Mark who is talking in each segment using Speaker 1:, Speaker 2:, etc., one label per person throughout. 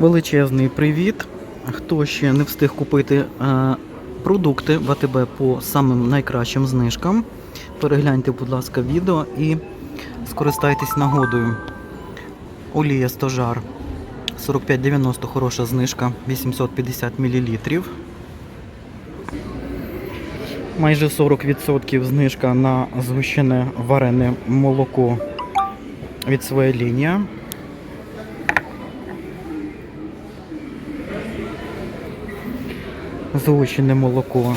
Speaker 1: Величезний привіт. Хто ще не встиг купити е, продукти в АТБ по самим найкращим знижкам, перегляньте, будь ласка, відео і скористайтесь нагодою. Олія стожар 45,90 хороша знижка 850 мл. Майже 40% знижка на згущене варене молоко від своєї лінії. Згущене молоко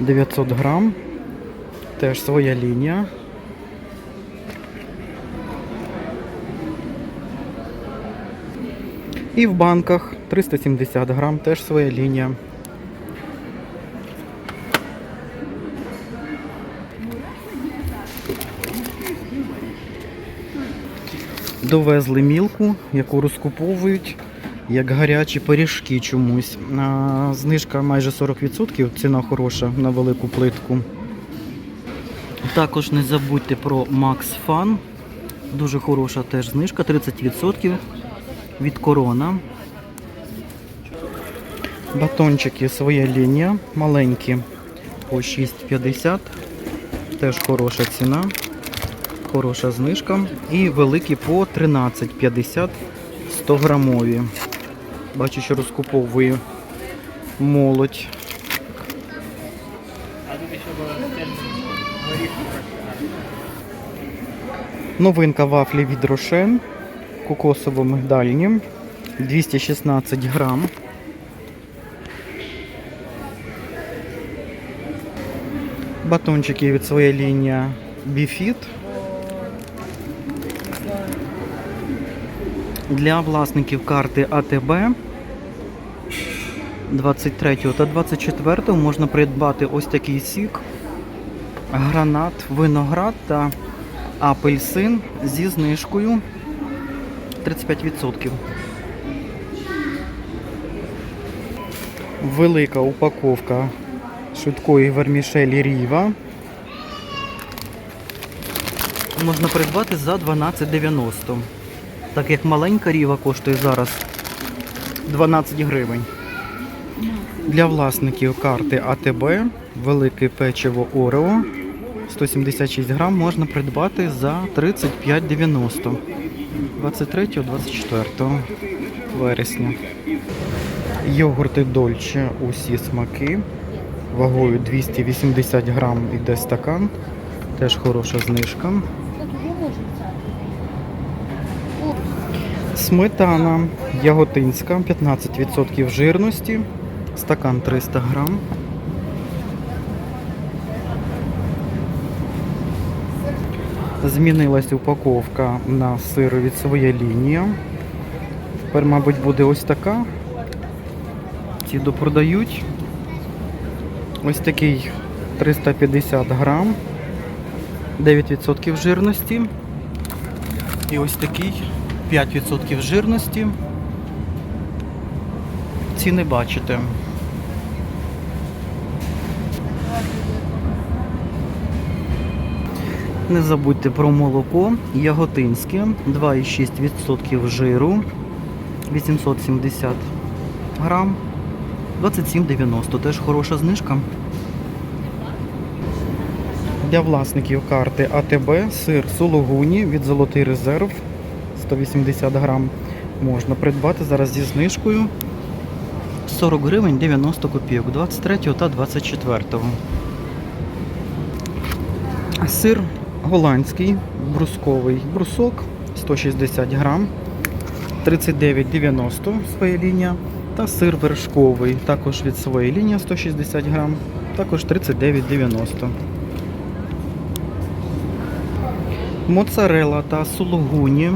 Speaker 1: 900 грам. Теж своя лінія. І в банках 370 грам, теж своя лінія. Довезли мілку, яку розкуповують як гарячі пиріжки чомусь. А, знижка майже 40%, ціна хороша на велику плитку. Також не забудьте про Max Fun. Дуже хороша теж знижка, 30% від корона. Батончики своя лінія, маленькі по 6,50. Теж хороша ціна, хороша знижка. І великі по 13,50 100 грамові. Бачу, що розкуповує молодь. Новинка вафлі від Рошен. Кокосово-мигдальні. 216 грам. Батончики від своєї лінії Біфіт. Для власників карти АТБ 23 та 24 можна придбати ось такий сік, гранат, виноград та апельсин зі знижкою 35%. Велика упаковка швидкої вермішелі Ріва. Можна придбати за 12,90. Так як маленька ріва коштує зараз 12 гривень. Для власників карти АТБ велике печиво Орео 176 грам можна придбати за 35,90 23-24 вересня. Йогурти Дольче усі смаки. Вагою 280 грам іде стакан. Теж хороша знижка. Сметана яготинська, 15% жирності, стакан 300 грам. Змінилась упаковка на сир від своєї лінії. Тепер, мабуть, буде ось така. Ці допродають. Ось такий 350 грам, 9% жирності. І ось такий 5% жирності. Ціни бачите. Не забудьте про молоко яготинське, 2,6% жиру, 870 грам, 27,90. Теж хороша знижка. Для власників карти АТБ сир сулугуні від Золотий резерв 180 грам можна придбати зараз зі знижкою 40 гривень 90 копійок 23 та 24. Сир голландський, брусковий брусок 160 грам 39,90 своя лінія. Та сир вершковий, також від своєї лінії 160 грам, також 39,90. Моцарела та сулугуні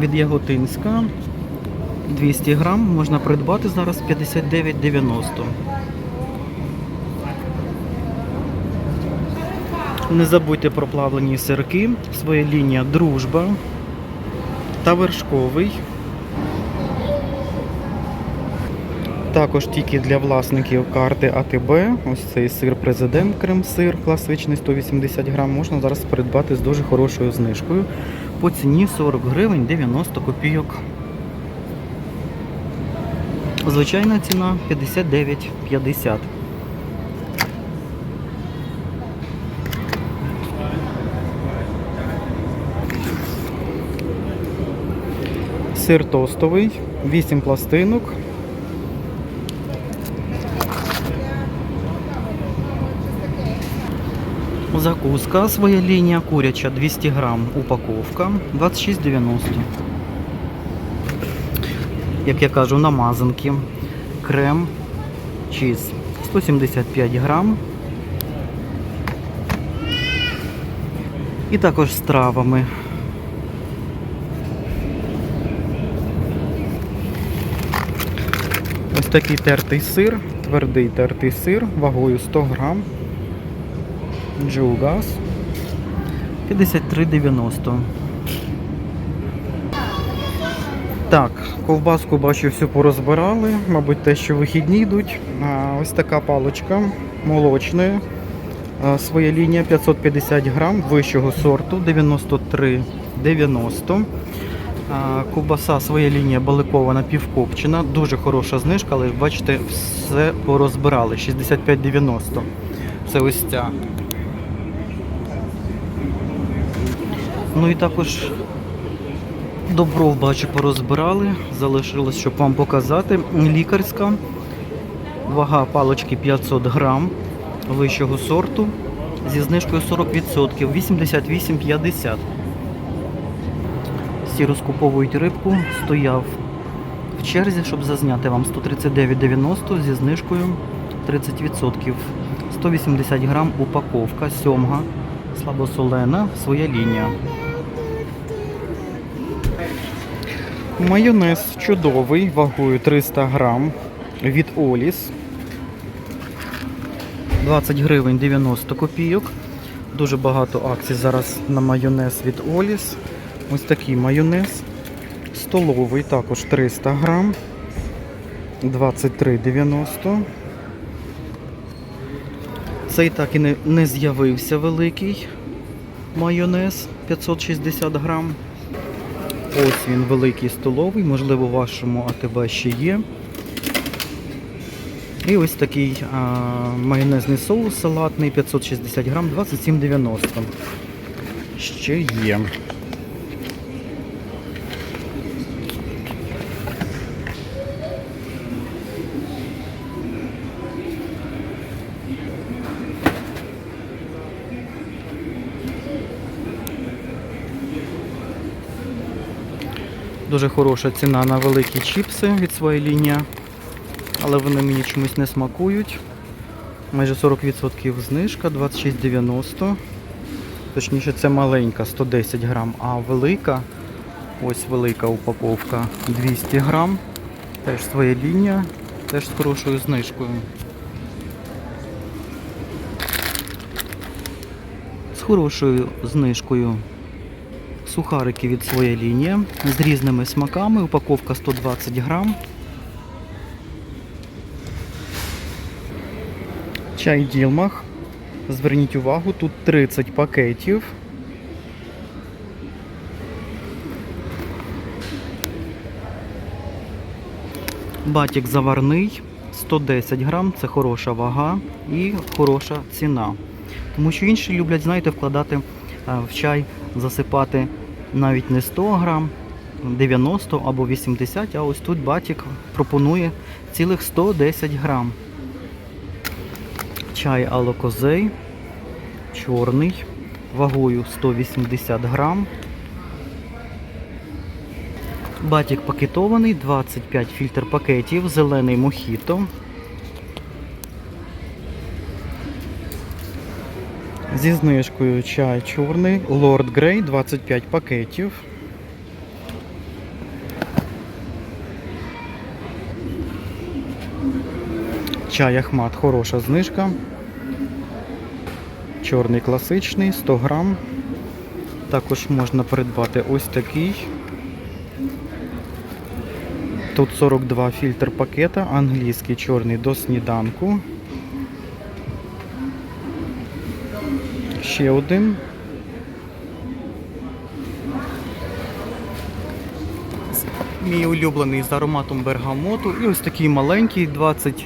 Speaker 1: від Яготинська 200 грам можна придбати зараз 59,90. Не забудьте про плавлені сирки, своя лінія дружба та вершковий. Також тільки для власників карти АТБ. Ось цей сир президент крем-сир класичний 180 грам можна зараз придбати з дуже хорошою знижкою по ціні 40 гривень 90 копійок. Звичайна ціна 59,50. Сир тостовий, 8 пластинок. Закуска, своя лінія куряча 200 грам, упаковка 26,90. Як я кажу, намазанки. Крем, чіз 175 грам. І також з травами. Такий тертий сир, твердий тертий сир, вагою 100 грам. Джугас 53,90. Так, ковбаску бачу, всю порозбирали. Мабуть, те, що вихідні йдуть. Ось така паличка молочної. Своя лінія 550 грам вищого сорту 93,90. А, Ковбаса своя лінія баликована півкопчена. Дуже хороша знижка, але бачите, все порозбирали. 65,90. Це ось ця. Ну і також добров бачу порозбирали. Залишилось, щоб вам показати. Лікарська. Вага палички 500 грам вищого сорту зі знижкою 40%, 88,50. Всі розкуповують рибку, стояв в черзі, щоб зазняти вам 139,90 зі знижкою 30%. 180 грам упаковка, сьомга, слабосолена, своя лінія. Майонез чудовий, вагою 300 грам від Оліс. 20 гривень 90 копійок. Дуже багато акцій зараз на майонез від Оліс. Ось такий майонез. Столовий також 300 грам. 23,90. Цей так і не, не з'явився великий майонез 560 грам. Ось він великий столовий, можливо, у вашому АТБ ще є. І ось такий а, майонезний соус салатний 560 грам, 27,90. Ще є. Дуже хороша ціна на великі чіпси від своєї лінії, але вони мені чомусь не смакують. Майже 40% знижка, 26,90. Точніше, це маленька 110 грам, а велика, ось велика упаковка 200 грам. Теж своя лінія, теж з хорошою знижкою. З хорошою знижкою Сухарики від своєї лінії з різними смаками. Упаковка 120 грам. Чай Ділмах. Зверніть увагу, тут 30 пакетів. Батік заварний 110 грам, це хороша вага і хороша ціна. Тому що інші люблять, знаєте, вкладати в чай, засипати навіть не 100 грам, 90 або 80, а ось тут батік пропонує цілих 110 грам. Чай алокозей, чорний, вагою 180 грам. Батік пакетований, 25 фільтр пакетів, зелений мохіто. Зі знижкою чай чорний, Lord Grey 25 пакетів. Чай Ахмат хороша знижка. Чорний класичний 100 грам. Також можна придбати ось такий. Тут 42 фільтр пакета, англійський чорний до сніданку. Ще один. Мій улюблений з ароматом бергамоту. І ось такий маленький 20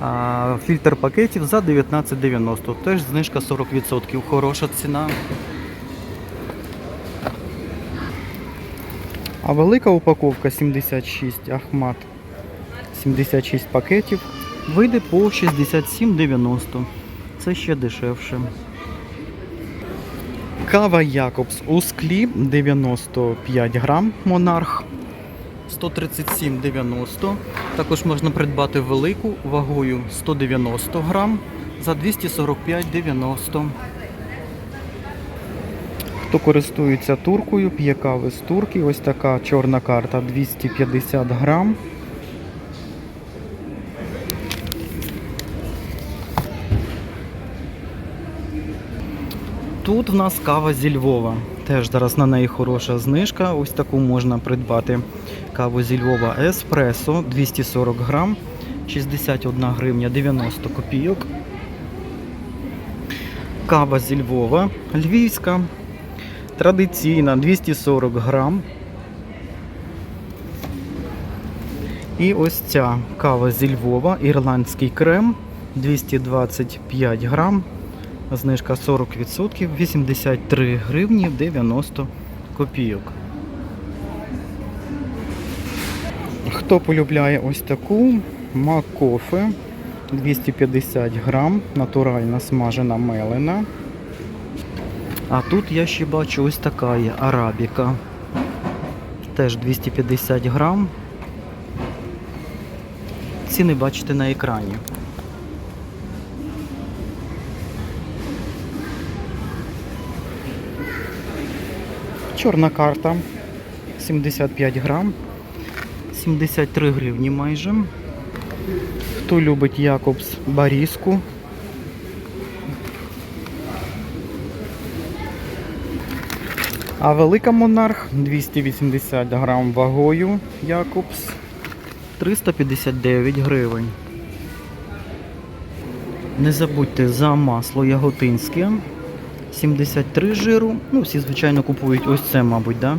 Speaker 1: а, фільтр пакетів за 19,90. Теж знижка 40%. Хороша ціна. А велика упаковка 76 Ахмат. 76 пакетів. Вийде по 67,90. Це ще дешевше. Кава Якобс у склі 95 грам Монарх 137,90. Також можна придбати велику вагою 190 грам за 245,90. Хто користується туркою, п'є кави з турки. Ось така чорна карта 250 грам. Тут в нас кава зі Львова. Теж зараз на неї хороша знижка. Ось таку можна придбати. Каву зі Львова Еспресо 240 грам, 61 гривня 90 копійок. Кава зі Львова, львівська, традиційна 240 грам. І ось ця кава зі Львова, ірландський крем 225 грам. Знижка 40%, 83 гривні 90 копійок. Хто полюбляє ось таку макофе 250 грам, натуральна смажена мелена. А тут я ще бачу ось така є арабіка. Теж 250 грам. Ціни бачите на екрані. Чорна карта 75 грам, 73 гривні майже. Хто любить Якобс Баріску? А велика Монарх 280 грам вагою Якобс 359 гривень. Не забудьте за масло яготинське 73 жиру. Ну, всі, звичайно, купують ось це, мабуть, да?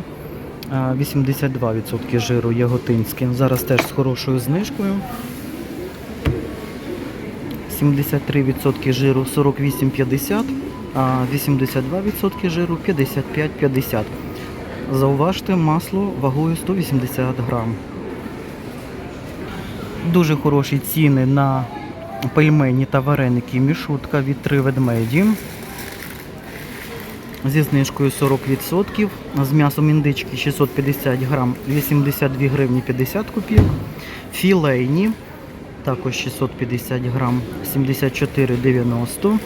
Speaker 1: 82% жиру яготинське. Зараз теж з хорошою знижкою. 73% жиру 48,50, а 82% жиру 55,50. Зауважте масло вагою 180 грам. Дуже хороші ціни на пельмені та вареники мішутка від три ведмеді зі знижкою 40%. З м'ясом індички 650 грам 82 гривні 50 копійок. Філейні також 650 грам 74,90.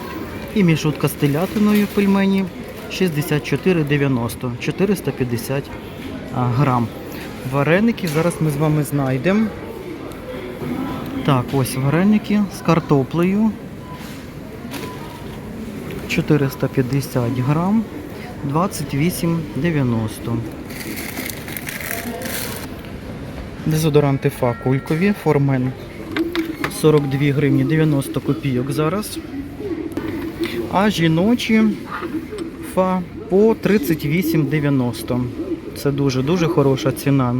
Speaker 1: І мішутка з телятиною пельмені 64,90 450 грам. Вареники зараз ми з вами знайдемо. Так, ось вареники з картоплею 450 грам 28,90. Дезодоранти Фа кулькові, формен 42 гривні 90 копійок зараз. А жіночі фа по 38,90. Це дуже-дуже хороша ціна.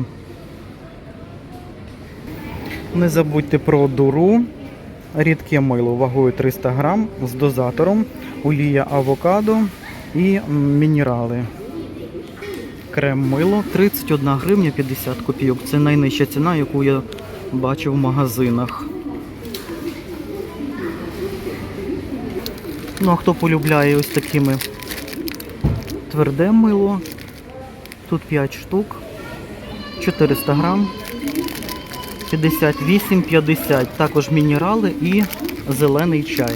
Speaker 1: Не забудьте про дуру. Рідке мило вагою 300 грам з дозатором, олія авокадо і мінерали. Крем мило 31 гривня 50 копійок. Це найнижча ціна, яку я бачив в магазинах. Ну а хто полюбляє ось такими тверде мило, тут 5 штук, 400 грам. 58,50. Також мінерали і зелений чай.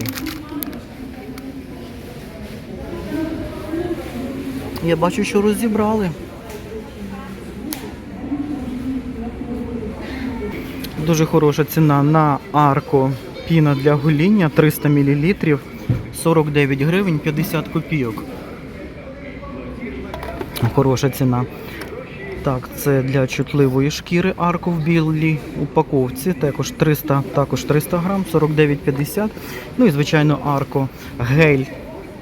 Speaker 1: Я бачу, що розібрали. Дуже хороша ціна на арко піна для гоління 300 мл 49 гривень 50 копійок. Хороша ціна. Так, це для чутливої шкіри арку в білій упаковці. Також 300, також 300 грам, 49,50. Ну і звичайно арко гель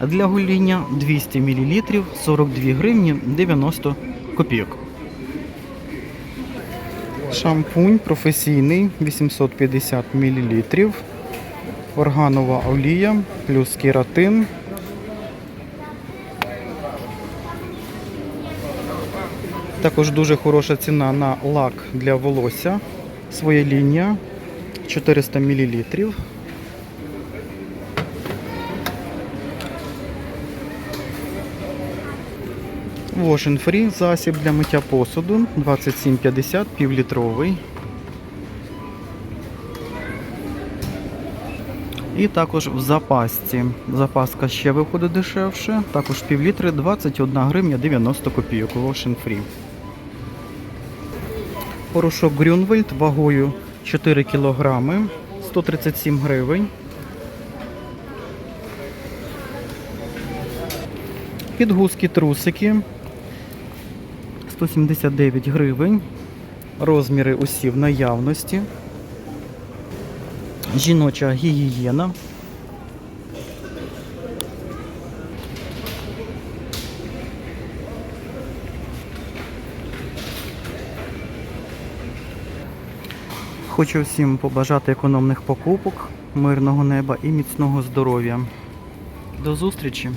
Speaker 1: для гоління 200 мл, 42 гривні 90 копійок. Шампунь професійний 850 мл. Органова олія плюс кератин. Також дуже хороша ціна на лак для волосся. Своя лінія 400 мл. Wash and Free засіб для миття посуду 2750 півлітровий. І також в запасці. Запаска ще виходить дешевше. Також півлітри 21 гривня 90 копійок. Wash and Free. Порошок Грюнвельд вагою 4 кг 137 гривень. Підгузки трусики 179 гривень. Розміри усі в наявності. Жіноча гігієна. Хочу всім побажати економних покупок, мирного неба і міцного здоров'я. До зустрічі!